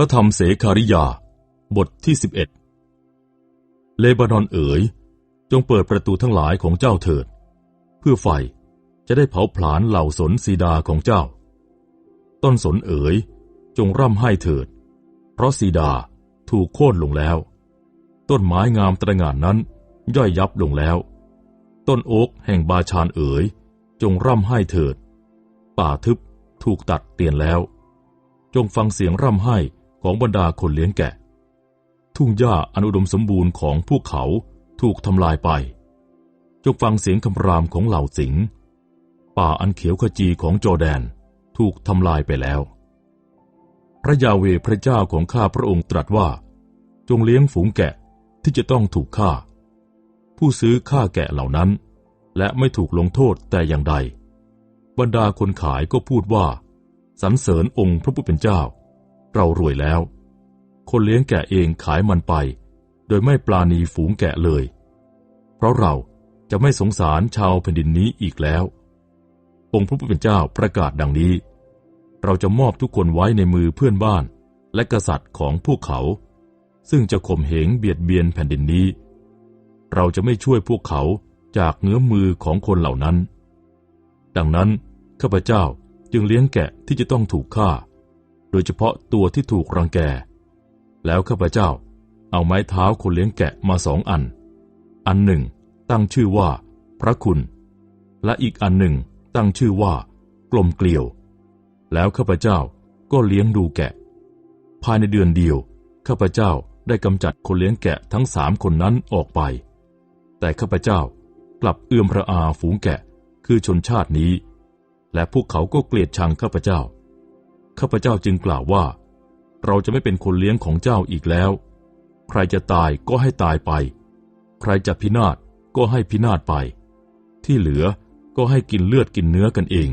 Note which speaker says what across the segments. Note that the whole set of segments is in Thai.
Speaker 1: ระธรรมเสคาริยา บทที่สิบเอ็ดเลบานอนเอ๋ย จงเปิดประตูทั้งหลายของเจ้าเถิด เพื่อไฟจะได้เผาผลาญเหล่าสนสีดาของเจ้า ต้นสนเอ๋ย จงร่ำไห้เถิด เพราะสีดาถูกโค่นลงแล้ว ต้นไม้งามตระหง่านนั้นย่อยยับลงแล้ว ต้นโอ๊กแห่งบาชานเอ๋ย จงร่ำไห้เถิด ป่าทึบถูกตัดเตียนแล้ว จงฟังเสียงร่ำไห้ ของบรรดาคนเลี้ยงแกะ ทุ่งหญ้าอันอุดมสมบูรณ์ของพวกเขาถูกทำลายไป จงฟังเสียงคำรามของเหล่าสิง ป่าอันเขียวขจีของจอแดนถูกทำลายไปแล้ว พระยาเวพระเจ้าของข้าพระองค์ตรัสว่า จงเลี้ยงฝูงแกะที่จะต้องถูกฆ่า ผู้ซื้อฆ่าแกะเหล่านั้น และไม่ถูกลงโทษแต่อย่างใด บรรดาคนขายก็พูดว่าสรรเสริญองค์พระผู้เป็นเจ้า เรารวยแล้ว คนเลี้ยงแกะเองขายมันไป โดยไม่ปลาณีฝูงแกะเลย เพราะเราจะไม่สงสารชาวแผ่นดินนี้อีกแล้ว องค์พระผู้เป็นเจ้าประกาศดังนี้ เราจะมอบทุกคนไว้ในมือเพื่อนบ้านและกษัตริย์ของพวกเขา ซึ่งจะข่มเหงเบียดเบียนแผ่นดินนี้ เราจะไม่ช่วยพวกเขาจากเงื้อมมือของคนเหล่านั้น ดังนั้นข้าพเจ้าจึงเลี้ยงแกะที่จะต้องถูกฆ่า โดยเฉพาะตัวที่ถูกรังแก แล้วข้าพเจ้าเอาไม้เท้าคนเลี้ยงแกะมาสองอัน อันหนึ่ง ตั้งชื่อว่า พระคุณ และอีกอันหนึ่งตั้งชื่อว่า กลมเกลียว แล้วข้าพเจ้าก็เลี้ยงดูแกะ ภายในเดือนเดียวข้าพเจ้าได้กำจัดคนเลี้ยงแกะทั้งสามคนนั้นออกไป แต่ข้าพเจ้ากลับเอื้อมระอาฝูงแกะคือชนชาตินี้ และพวกเขาก็เกลียดชังข้าพเจ้า ข้าพเจ้าจึงกล่าวว่า เราจะไม่เป็นคนเลี้ยงของเจ้าอีกแล้ว ใครจะตายก็ให้ตายไป ใครจะพินาศก็ให้พินาศไป ที่เหลือก็ให้กินเลือดกินเนื้อกันเอง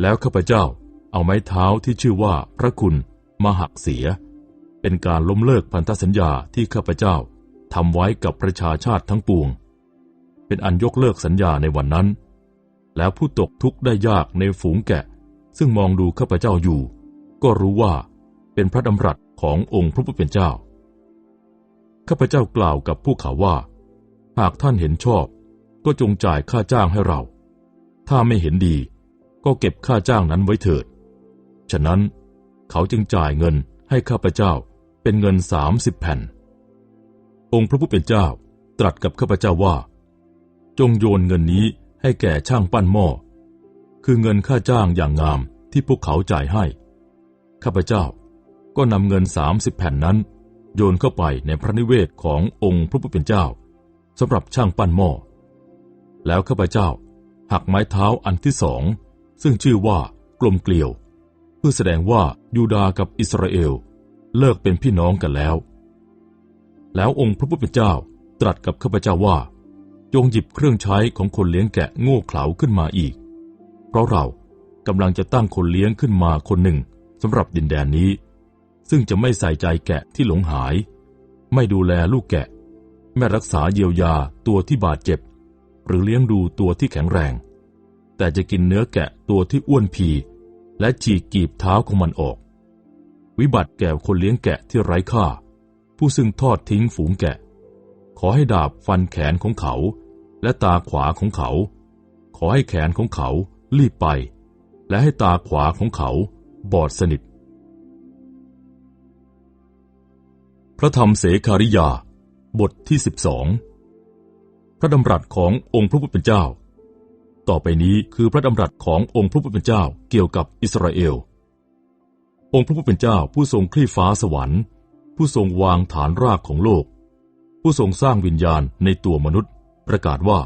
Speaker 1: แล้วข้าพเจ้าเอาไม้เท้าที่ชื่อว่าพระคุณมาหักเสีย เป็นการล้มเลิกพันธสัญญาที่ข้าพเจ้าทำไว้กับประชาชาติทั้งปวง เป็นอันยกเลิกสัญญาในวันนั้น แล้วผู้ตกทุกข์ได้ยากในฝูงแกะ ซึ่งมองดูข้าพเจ้าอยู่ ก็รู้ว่าเป็นพระดำรัสขององค์พระผู้เป็นเจ้า ข้าพเจ้ากล่าวกับพวกเขาว่า หากท่านเห็นชอบ ก็จงจ่ายค่าจ้างให้เรา ถ้าไม่เห็นดี ก็เก็บค่าจ้างนั้นไว้เถิด ฉะนั้นเขาจึงจ่ายเงินให้ข้าพเจ้าเป็นเงินสามสิบแผ่น องค์พระผู้เป็นเจ้าตรัสกับข้าพเจ้าว่า จงโยนเงินนี้ให้แก่ช่างปั้นหม้อ คือเงินค่าจ้างอย่างงามที่พวกเขาจ่ายให้ ข้าพเจ้าก็นำเงินสามสิบแผ่นนั้น โยนเข้าไปในพระนิเวศขององค์พระผู้เป็นเจ้าสำหรับช่างปั้นหม้อ แล้วข้าพเจ้าหักไม้เท้าอันที่สอง ซึ่งชื่อว่ากลมเกลียว เพื่อแสดงว่ายูดากับอิสราเอลเลิกเป็นพี่น้องกันแล้ว แล้วองค์พระผู้เป็นเจ้าตรัสกับข้าพเจ้าว่า จงหยิบเครื่องใช้ของคนเลี้ยงแกะโง่เขลาขึ้นมาอีก เพราะเรากำลังจะตั้งคนเลี้ยงขึ้นมาคนหนึ่งสำหรับดินแดนนี้ ซึ่งจะไม่ใส่ใจแกะที่หลงหาย ไม่ดูแลลูกแกะ ไม่รักษาเยียวยาตัวที่บาดเจ็บ หรือเลี้ยงดูตัวที่แข็งแรง แต่จะกินเนื้อแกะตัวที่อ้วนพีและฉีกกีบเท้าของมันออก วิบัติแก่คนเลี้ยงแกะที่ไร้ค่า ผู้ซึ่งทอดทิ้งฝูงแกะ ขอให้ดาบฟันแขนของเขา และตาขวาของเขา ขอให้แขนของเขา รีบไป และให้ตาขวาของเขาบอดสนิท พระธรรมเสคาริยา บทที่สิบสองพระดำรัสขององค์พระผู้เป็นเจ้า ต่อไปนี้คือพระดำรัสขององค์พระผู้เป็นเจ้าเกี่ยวกับอิสราเอล องค์พระผู้เป็นเจ้าผู้ทรงคลี่ฟ้าสวรรค์ ผู้ทรงวางฐานรากของโลก ผู้ทรงสร้างวิญญาณในตัวมนุษย์ ประกาศว่า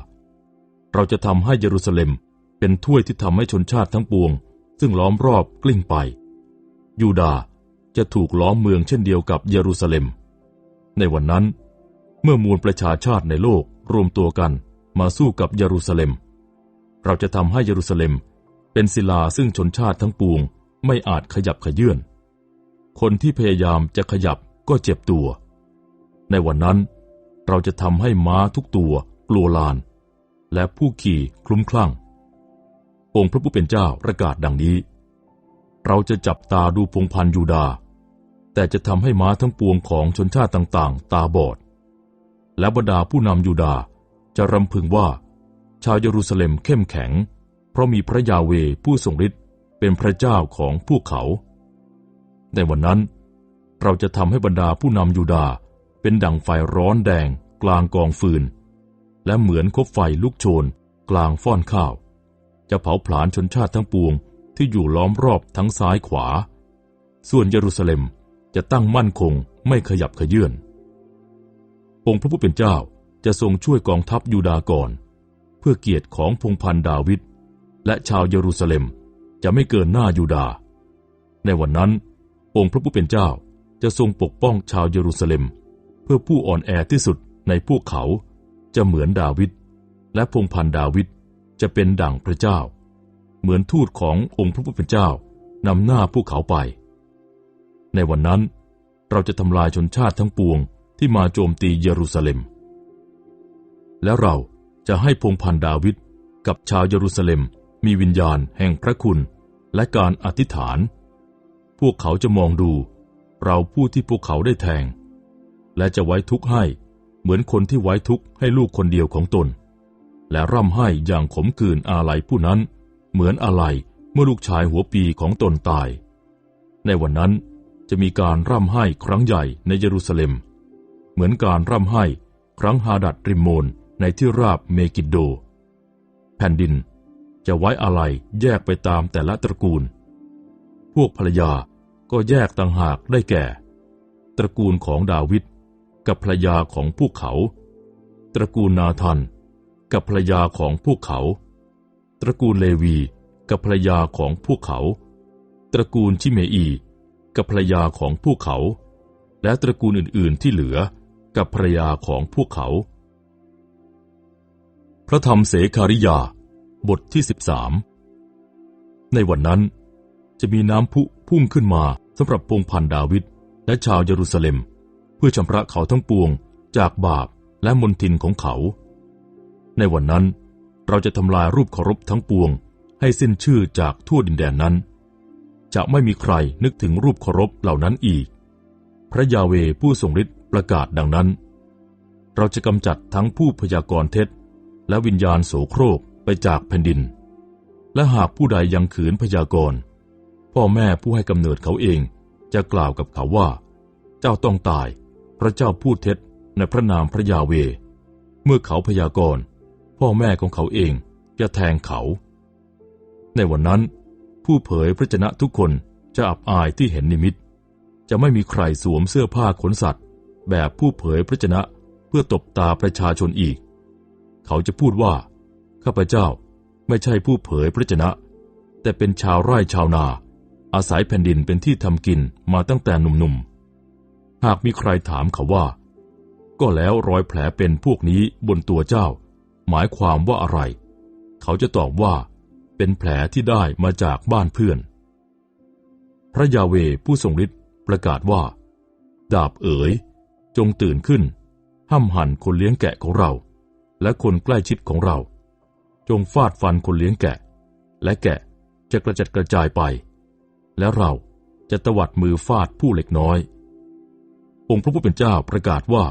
Speaker 1: เราจะทำให้เยรูซาเล็ม เป็นถ้วยที่ทำให้ชนชาติทั้งปวง ซึ่งล้อมรอบกลิ้งไป ยูดาจะถูกล้อมเมืองเช่นเดียวกับเยรูซาเล็ม ในวันนั้น เมื่อมวลประชาชาติในโลกรวมตัวกันมาสู้กับเยรูซาเล็ม เราจะทำให้เยรูซาเล็มเป็นศิลาซึ่งชนชาติทั้งปวงไม่อาจขยับขยื่น คนที่พยายามจะขยับก็เจ็บตัว ในวันนั้นเราจะทำให้ม้าทุกตัวกลัวลาน และผู้ขี่คลุ้มคลั่ง องค์พระผู้เป็นเจ้าประกาศดังนี้ เราจะจับตาดูพงพันยูดา แต่จะทำให้ม้าทั้งปวงของชนชาติต่างๆ ตาบอด และบรรดาผู้นำยูดาจะรำพึงว่า ชาวเยรูซาเล็มเข้มแข็ง เพราะมีพระยาเวผู้ทรงฤทธิ์เป็นพระเจ้าของพวกเขา ในวันนั้น เราจะทำให้บรรดาผู้นำยูดาเป็นดั่งไฟร้อนแดง กลางกองฟืน และเหมือนคบไฟลุกโชน กลางฟ้อนข้าว จะเผาผลาญชนชาติทั้งปวงที่อยู่ล้อมรอบทั้งซ้ายขวา ส่วนเยรูซาเล็มจะตั้งมั่นคงไม่ขยับขยื่น องค์พระผู้เป็นเจ้าจะทรงช่วยกองทัพยูดาก่อน เพื่อเกียรติของพงพันดาวิดและชาวเยรูซาเล็มจะไม่เกินหน้ายูดา ในวันนั้น องค์พระผู้เป็นเจ้าจะทรงปกป้องชาวเยรูซาเล็ม เพื่อผู้อ่อนแอที่สุดในพวกเขาจะเหมือนดาวิดและพงพันดาวิด จะเป็นดั่งพระเจ้า เหมือนทูตขององค์พระผู้เป็นเจ้านำหน้าพวกเขาไป ในวันนั้นเราจะทำลายชนชาติทั้งปวงที่มาโจมตีเยรูซาเล็ม และเราจะให้พงพันดาวิดกับชาวเยรูซาเล็มมีวิญญาณแห่งพระคุณและการอธิษฐาน พวกเขาจะมองดูเราผู้ที่พวกเขาได้แทง และจะไว้ทุกข์ให้เหมือนคนที่ไว้ทุกข์ให้ลูกคนเดียวของตน และร่ำให้อย่างขมขื่นอาลัยผู้นั้น เหมือนอาลัยเมื่อลูกชายหัวปีของตนตาย ในวันนั้นจะมีการร่ำไห้ครั้งใหญ่ในเยรูซาเล็ม เหมือนการร่ำไห้ครั้งฮาดัดริมโมนในที่ราบเมกิดโด แผ่นดินจะไว้อะไรแยกไปตามแต่ละตระกูล พวกภรรยาก็แยกต่างหากได้แก่ ตระกูลของดาวิดกับภรรยาของพวกเขา ตระกูลนาธัน กับภรรยาของพวกเขา ตระกูลเลวีกับภรรยาของพวกเขา ตระกูลชิเมอี กับภรรยาของพวกเขา และตระกูลอื่น ๆ ที่เหลือกับภรรยาของพวกเขา พระธรรมเสคาริยา บทที่สิบสามในวันนั้นจะมีน้ำพุพุ่งขึ้นมาสำหรับพงพันดาวิดและชาวเยรูซาเล็ม เพื่อชำระเขาทั้งปวงจากบาปและมนทินของเขา ในวันนั้นเราจะทำลายรูปเคารพทั้งปวง ให้สิ้นชื่อจากทั่วดินแดนนั้น จะไม่มีใครนึกถึงรูปเคารพเหล่านั้นอีก พระยาเวผู้ทรงฤทธิ์ประกาศดังนั้น เราจะกำจัดทั้งผู้พยากรณ์เท็จ และวิญญาณโสโครกไปจากแผ่นดิน และหากผู้ใดยังขืนพยากรณ์พ่อแม่ผู้ให้กำเนิดเขาเองจะกล่าวกับเขาว่า เจ้าต้องตาย พระเจ้าพูดเท็จในพระนามพระยาเว เมื่อเขาพยากรณ์ พ่อแม่ของเขาเองจะแทงเขา ในวันนั้น ผู้เผยพระชนะทุกคนจะอับอายที่เห็นนิมิต จะไม่มีใครสวมเสื้อผ้าขนสัตว์ แบบผู้เผยพระชนะเพื่อตบตาประชาชนอีก เขาจะพูดว่า ข้าพเจ้าไม่ใช่ผู้เผยพระชนะ แต่เป็นชาวไร่ชาวนา อาศัยแผ่นดินเป็นที่ทำกินมาตั้งแต่หนุ่มๆ หากมีใครถามเขาว่า ก็แล้วรอยแผลเป็นพวกนี้บนตัวเจ้า หมายความว่าอะไร เขาจะตอบว่า เป็นแผลที่ได้มาจากบ้านเพื่อน พระยาเวผู้ทรงฤทธิ์ประกาศว่า ดาบเอ๋ย จงตื่นขึ้น ห้ำหันคนเลี้ยงแกะของเรา และคนใกล้ชิดของเรา จงฟาดฟันคนเลี้ยงแกะ และแกะจะกระจัดกระจายไป และเราจะตวัดมือฟาดผู้เล็กน้อย องค์พระผู้เป็นเจ้าประกาศว่า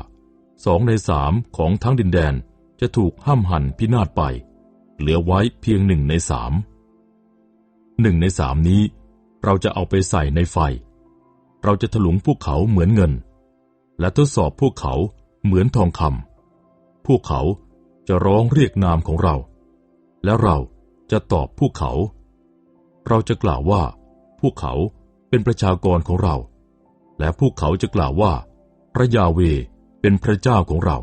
Speaker 1: สองในสามของทั้งดินแดน จะถูกห้ามหันพินาศไป เหลือไว้เพียงหนึ่งในสามหนึ่งในสามนี้ เราจะเอาไปใส่ในไฟ เราจะถลุงพวกเขาเหมือนเงิน และทดสอบพวกเขาเหมือนทองคำพวกเขาจะร้องเรียกนามของเรา และเราจะตอบพวกเขา เราจะกล่าวว่า พวกเขาเป็นประชากรของเรา และพวกเขาจะกล่าวว่า พระยาเวเป็นพระเจ้าของเรา